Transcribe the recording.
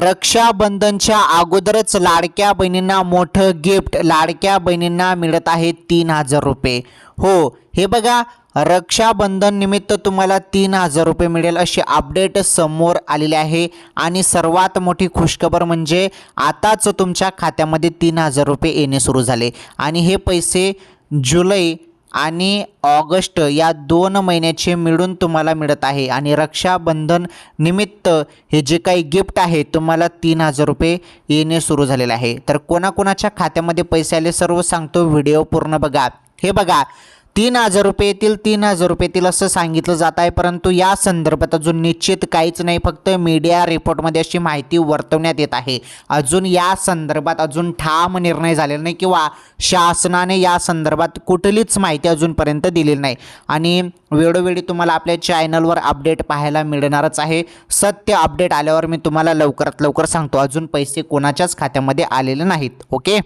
रक्षाबंधनच्या अगोदरच लाडक्या बहिणींना मोठं गिफ्ट लाडक्या बहिणींना मिळत आहे तीन हजार रुपये. हो हे बघा रक्षाबंधन निमित्त तुम्हाला तीन हजार रुपये मिळेल अशी अपडेट समोर आलेली आहे. आणि सर्वात मोठी खुशखबर म्हणजे आताच तुमच्या खात्यामध्ये तीन हजार रुपये येणे सुरू झाले. आणि हे पैसे जुलै आणि ऑगस्ट या दोन महिन्याचे मिळून तुम्हाला मिळत आहे. आणि रक्षाबंधन निमित्त हे जे काही गिफ्ट आहे तुम्हाला तीन हजार रुपये येणे सुरू झालेले आहे. तर कोणाकोणाच्या खात्यामध्ये पैसे आले सर्व सांगतो. व्हिडिओ पूर्ण बघा. हे बघा तीन हजार रुपये येतील तीन हजार रुपये येतील असं सांगितलं जात आहे. परंतु या संदर्भात अजून निश्चित काहीच नाही. फक्त मीडिया रिपोर्टमध्ये अशी माहिती वर्तवण्यात येत आहे. अजून या संदर्भात अजून ठाम निर्णय झालेला नाही किंवा शासनाने या संदर्भात कुठलीच माहिती अजूनपर्यंत दिलेली नाही. आणि वेळोवेळी तुम्हाला आपल्या चॅनलवर अपडेट पाहायला मिळणारच आहे. सत्य अपडेट आल्यावर मी तुम्हाला लवकरात लवकर सांगतो. अजून पैसे कोणाच्याच खात्यामध्ये आलेले नाहीत. ओके